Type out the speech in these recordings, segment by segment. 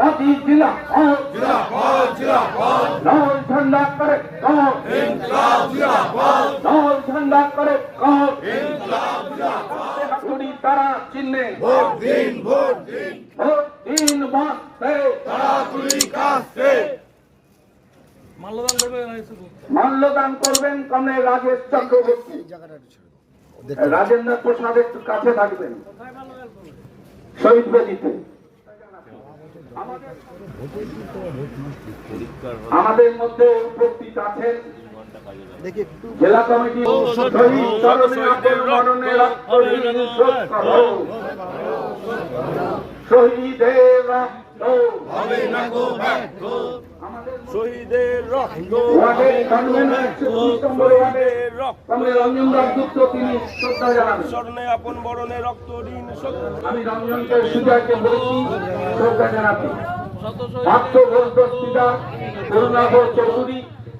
বাদী জিলা জিলা জিলা লাল ঝান্ডা করে কহ ইনকলাব জিলা লাল ঝান্ডা করে কহ ইনকলাব জিলা কুড়ি তারা চিহ্নে ভোট দিন ভোট দিন। ভোট দিন বাঁচতে। মাল্যদান করবেন কমরে রাজেশ চক্রবর্তী। রাজেন্দ্র প্রসাদ একটু কাছে থাকবেন। শহীদ বেদিতে। আমাদের মধ্যে উপস্থিত আছেন জেলা কমিটি শহীদ রক্ত ঋণ শোধ করো। শহীদের রক্ত শহীদের রক্ত তিনি শ্রদ্ধা জানাবেন। স্মরণে আপন বরণে রক্ত ঋণ আমি রঞ্জনকে সুজয়কে বলেছি শ্রদ্ধা জানাতে ঘোষ দস্তিদা করুণাকর চৌধুরী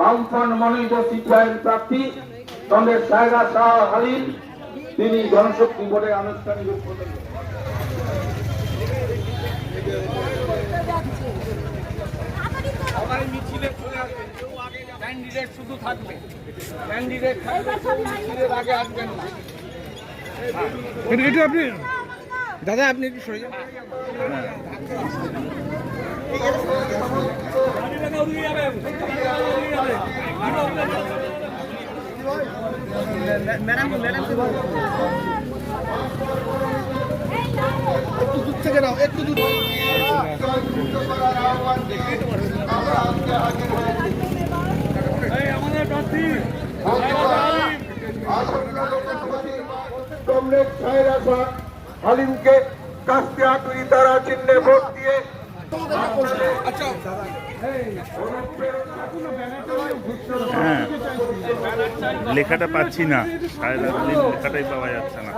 বামফ্রন্ট মনোনীত সিপিআইএম প্রার্থী কংগ্রেস সায়রা শাহ হালিম তিনি গণশক্তি বোর্ডের আনুষ্ঠানিক উদ্বোধন সবাই মিছিলে চলে আসবেন কেউ আগে ক্যান্ডিডেট শুধু থাকবে। ক্যান্ডিডেট মিছিলের আগে আসবেন না। আপনি দাদা আপনি একটু সরে যান। একটু দূর থেকে নাও একটু দূর কমরেড সায়রা শাহ হালিমকে কাস্তে আটুরি তারা চিহ্নে ভোট দিয়ে হ্যাঁ লেখাটা পাচ্ছি না। লেখাটাই পাওয়া যাচ্ছে না।